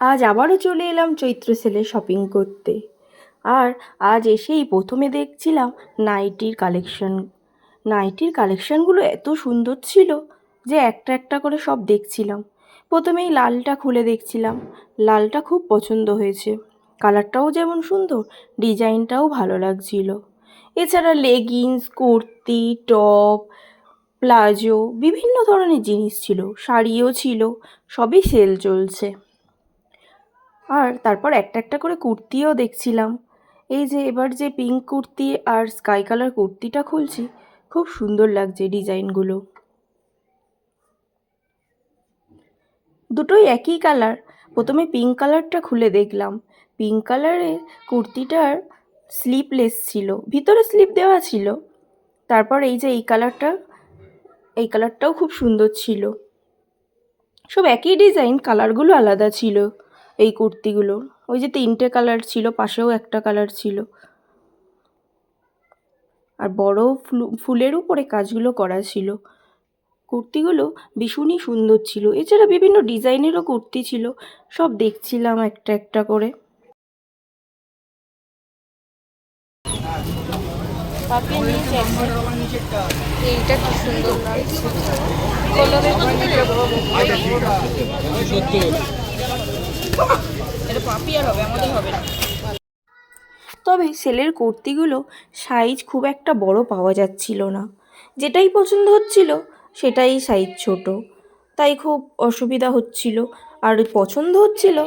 আজ আবারও চলে এলাম চৈত্র সেলে শপিং করতে। আর আজ এসেই প্রথমে দেখছিলাম নাইটির কালেকশন নাইটির কালেকশনগুলো এত সুন্দর ছিল যে একটা একটা করে সব দেখছিলাম। প্রথমেই লালটা খুলে দেখছিলাম। লালটা খুব পছন্দ হয়েছে। কালারটাও যেমন সুন্দর, ডিজাইনটাও ভালো লাগছিল। এছাড়া লেগিংস কুর্তি টপ প্লাজো, বিভিন্ন ধরনের জিনিস ছিল, শাড়িও ছিল, সবই সেল চলছে। আর তারপর একটা একটা করে কুর্তিও দেখছিলাম। এই যে এবার যে পিঙ্ক কুর্তি আর স্কাই কালার কুর্তিটা খুলছি, খুব সুন্দর লাগছে ডিজাইনগুলো। দুটোই একই কালার প্রথমে পিঙ্ক কালারটা খুলে দেখলাম। পিঙ্ক কালারের কুর্তিটার স্লিপলেস ছিল, ভিতরে স্লিপ দেওয়া ছিল। তারপর এই যে এই কালারটা এই কালারটাও খুব সুন্দর ছিল। সব একই ডিজাইন, কালারগুলো আলাদা ছিল এই কুর্তিগুলো। ওই যে তিনটে কালার ছিল, পাশেও একটা কালার ছিল। আর বড় ফ্লু- ফুলের উপরে কাজগুলো করা ছিল। কুর্তিগুলো ভীষণই সুন্দর ছিল। এছাড়া বিভিন্ন ডিজাইনেরও কুর্তি ছিল। সব দেখছিলাম একটা একটা করে। পাপিয়া এইটা কি সুন্দর লাগছে। কলরের এটা পাপিয়ার হবে আমাদের হবে না। তবে সেলের কুর্তিগুলো সাইজ খুব একটা বড় পাওয়া যাচ্ছিল না। যেটাই পছন্দ হচ্ছিল সেটাই সাইজ ছোট। তাই খুব অসুবিধা হচ্ছিল। আর পছন্দ হচ্ছিল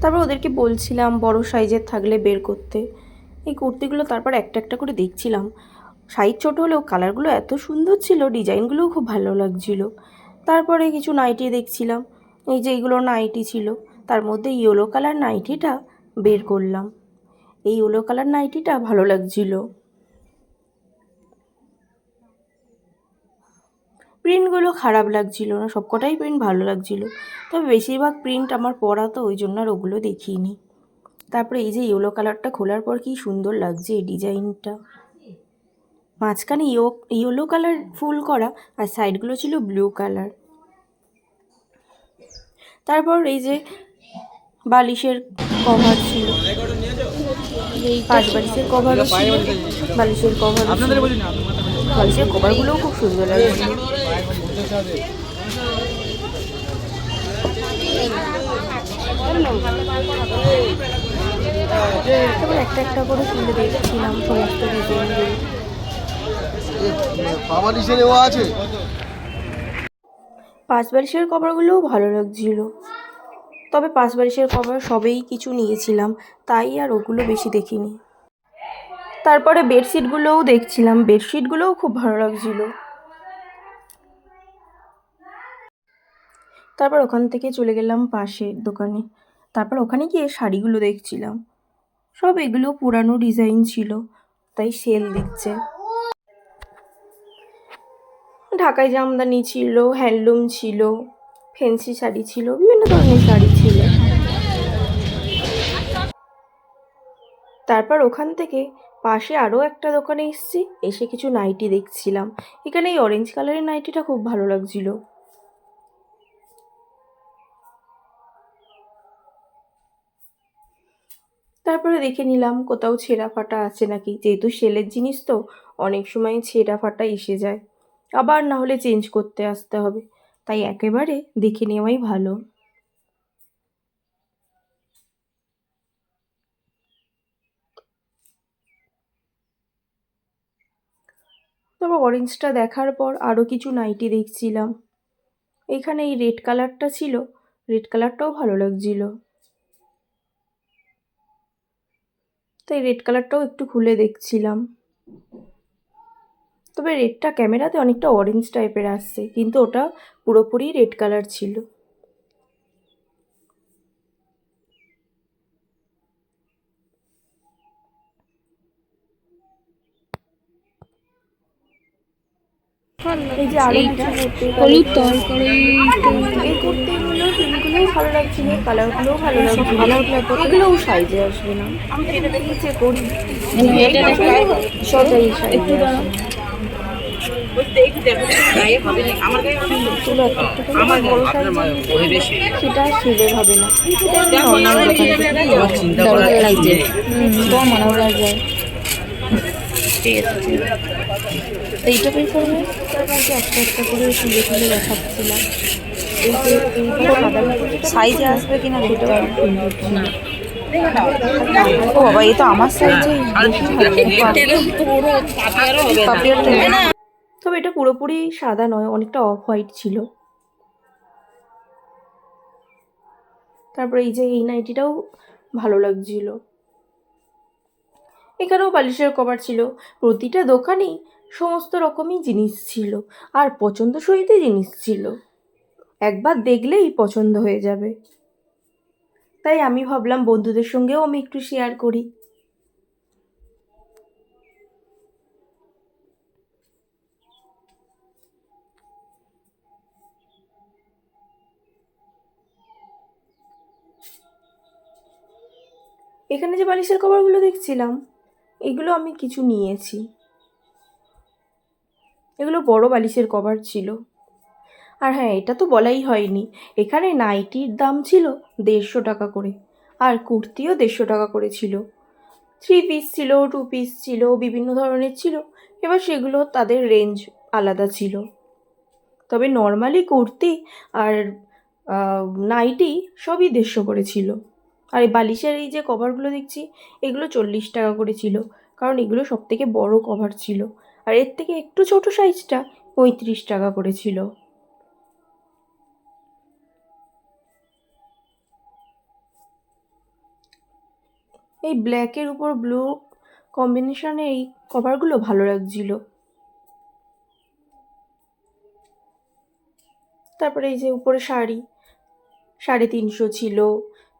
তারপর ওদেরকে বলছিলাম বড় সাইজের থাকলে বের করতে। এই কুর্তিগুলো তারপর একটা একটা করে দেখছিলাম। সাইজ ছোট হলেও কালারগুলো এত সুন্দর ছিল, ডিজাইনগুলোও খুব ভালো লাগছিল। তারপরে কিছু নাইটি দেখছিলাম। এই যে এইগুলো নাইটি ছিল, তার মধ্যে ইয়েলো কালার নাইটিটা বের করলাম। এই ইয়েলো কালার নাইটিটা ভালো লাগছিল। প্রিন্টগুলো খারাপ লাগছিল না, সবকটাই প্রিন্ট ভালো লাগছিল। তবে বেশিরভাগ প্রিন্ট আমার পরা তো, ওই জন্য আর ওগুলো দেখিনি। তারপরে এই যে ইয়েলো কালারটা খোলার পর কি সুন্দর লাগছে এই ডিজাইনটা মাঝখানে ইয়ো ইয়েলো কালার ফুল করা আর সাইডগুলো ছিল ব্লু কালার তারপর এই যে বালিশের কভার ছিল। পাঁচ বালিশের কভারও ছিল। বালিশের কভার বালিশের কভারগুলোও খুব সুন্দর লাগছে। তারপর একটা একটা করে খুলে দেখছিলাম সমস্ত ডিজাইনগুলো পামালিশে নেওয়া আছে? পাঁচ বালিশের কভারগুলোও ভালো লাগছিল। তবে পাঁচ বালিশের কভার সবেই কিছু নিয়েছিলাম তাই আর ওগুলো বেশি দেখিনি। তারপরে বেডশিটগুলোও দেখছিলাম বেডশিটগুলোও খুব ভালো লাগছিল। তারপর ওখান থেকে চলে গেলাম পাশের দোকানে। তারপর ওখানে গিয়ে শাড়িগুলো দেখছিলাম। সব এগুলো পুরানো ডিজাইন ছিল, তাই সেল দিচ্ছে। ঢাকাই জামদানি ছিল হ্যান্ডলুম ছিল ফেন্সি শাড়ি ছিল, বিভিন্ন ধরনের শাড়ি ছিল। তারপর ওখান থেকে পাশে আরও একটা দোকানে এসেছি, এসে কিছু নাইটি দেখছিলাম। এখানে এই অরেঞ্জ কালারের নাইটিটা খুব ভালো লাগছিল। তারপরে দেখে নিলাম কোথাও ছেঁড়া ফাটা আছে নাকি। যেহেতু সেলের জিনিস তো, অনেক সময় ছেঁড়া ফাটা এসে যায়। আবার না হলে চেঞ্জ করতে আসতে হবে। তাই একেবারে দেখে নেওয়াই ভালো। তারপর অরেঞ্জটা দেখার পর আরও কিছু নাইটি দেখছিলাম। এখানে এই রেড কালারটা ছিল। রেড কালারটাও ভালো লাগছিল। তাই রেড কালারটাও একটু খুলে দেখছিলাম। তবে রেডটা ক্যামেরাতে অনেকটা অরেঞ্জ টাইপের আসছে কিন্তু ওটা পুরোপুরি রেড কালার ছিল। এই যে হলুদ তরকারি এই কুর্তিগুলো পিনগুলোও ভালো লাগছিল কালারগুলোও ভালো লাগছিল এগুলোও সাইজে আসবে না। আমি যেটা করি চলো একটা একটা করে আমার বড় সাইজ সেটা ছেলে হবে না। লাগছে মনে যায়। এইটা বের করবে একটা একটা করে তুলে তুলে দেখাচ্ছিলাম এই যে এইগুলো সাদা সাইজে আসবে কিনা হবে ও বাবা এ তো আমার সাইজে তবে এটা পুরোপুরি সাদা নয় অনেকটা অফ হোয়াইট ছিল। তারপরে এই যে এই নাইটিটাও ভালো লাগছিল। এখানেও বালিশের কভার ছিল। প্রতিটা দোকানেই সমস্ত রকমই জিনিস ছিল। আর পছন্দ পছন্দসইতে জিনিস ছিল। একবার দেখলেই পছন্দ হয়ে যাবে। তাই আমি ভাবলাম বন্ধুদের সঙ্গেও আমি একটু শেয়ার করি। এখানে যে বালিশের কভারগুলো দেখছিলাম, এগুলো আমি কিছু নিয়েছি। এগুলো বড় বালিশের কভার ছিল। আর হ্যাঁ এটা তো বলাই হয়নি। এখানে নাইটির দাম ছিল দেড়শো টাকা করে, আর কুর্তিও দেড়শো টাকা করে ছিল। থ্রি পিস ছিল টু পিস ছিল, বিভিন্ন ধরনের ছিল। এবার সেগুলো তাদের রেঞ্জ আলাদা ছিল। তবে নর্মালি কুর্তি আর নাইটি সবই দেড়শো করে ছিল। আর এই বালিশের এই যে কভারগুলো দেখছি, এগুলো চল্লিশ টাকা করে ছিল। কারণ এগুলো সব থেকে বড় কভার ছিল। আর এর থেকে একটু ছোট সাইজটা পঁয়ত্রিশ টাকা করে ছিল। এই ব্ল্যাকের উপর ব্লু কম্বিনেশনে এই কভারগুলো ভালো লাগছিল। তারপরে এই যে উপরে শাড়ি সাড়ে তিনশো ছিল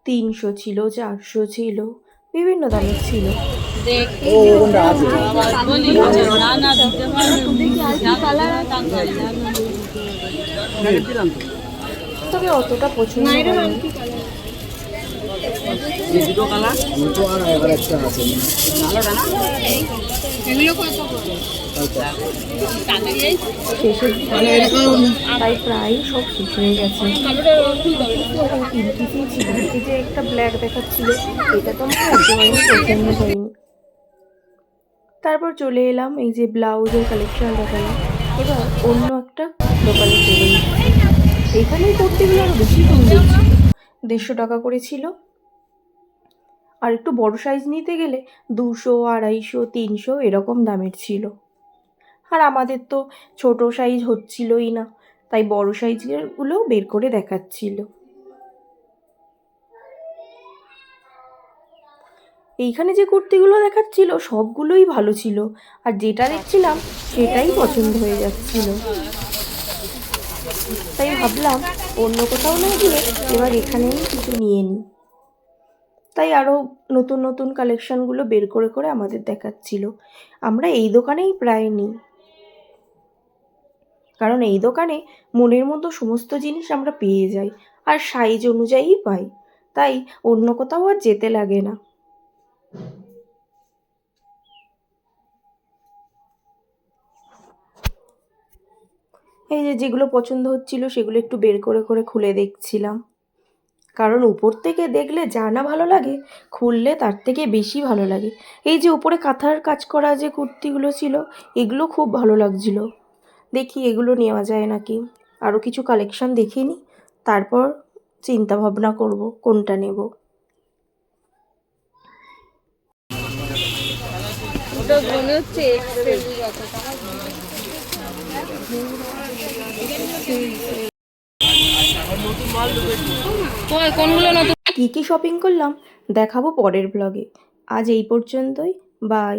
তিনশো ছিল চারশো ছিল বিভিন্ন দামের ছিল। তবে অতটা পছন্দ হয়নি দুটো আর এবার একটা আছে শেষের তাই প্রায় সব শেষ হয়ে গেছে তিন ছিল যে একটা ব্ল্যাক দেখাচ্ছিল এটা তো আমার তারপর চলে এলাম এই যে ব্লাউজের কালেকশন দেখালাম এবার অন্য একটা দোকানে চলে এখানেই কুর্তিগুলো আরও বেশি সুন্দর দেড়শো টাকা করে ছিল আর একটু বড় সাইজ নিতে গেলে দুশো, আড়াইশো, তিনশো এরকম দামের ছিল। আর আমাদের তো ছোট সাইজ হচ্ছিলই না, তাই বড় সাইজেরগুলো বের করে দেখাচ্ছিল। এইখানে যে কুর্তিগুলো দেখাচ্ছিল সবগুলোই ভালো ছিল, আর যেটা দেখছিলাম সেটাই পছন্দ হয়ে যাচ্ছিল। তাই ভাবলাম অন্য কোথাও না গিয়ে এবার এখানেই কিছু নিয়ে নিই। তাই আরও নতুন নতুন কালেকশনগুলো বের করে করে আমাদের দেখাচ্ছিল। আমরা এই দোকানেই প্রায় নিই। কারণ এই দোকানে মনের মতো সমস্ত জিনিস আমরা পেয়ে যাই আর সাইজ অনুযায়ী পাই। তাই অন্য কোথাও আর যেতে লাগে না। এই যে যেগুলো পছন্দ হচ্ছিল সেগুলো একটু বের করে করে খুলে দেখছিলাম। কারণ উপর থেকে দেখলে যা না ভালো লাগে খুললে তার থেকে বেশি ভালো লাগে। এই যে উপরে কাঁথার কাজ করা যে কুর্তিগুলো ছিল এগুলো খুব ভালো লাগছিল। দেখি এগুলো নেওয়া যায় নাকি? আরও কিছু কালেকশন দেখে নিই তারপর চিন্তা ভাবনা করব কোনটা নেব। মনে হচ্ছে কোনগুলো নতুন? কী কী শপিং করলাম? দেখাবো পরের ব্লগে আজ এই পর্যন্তই। বাই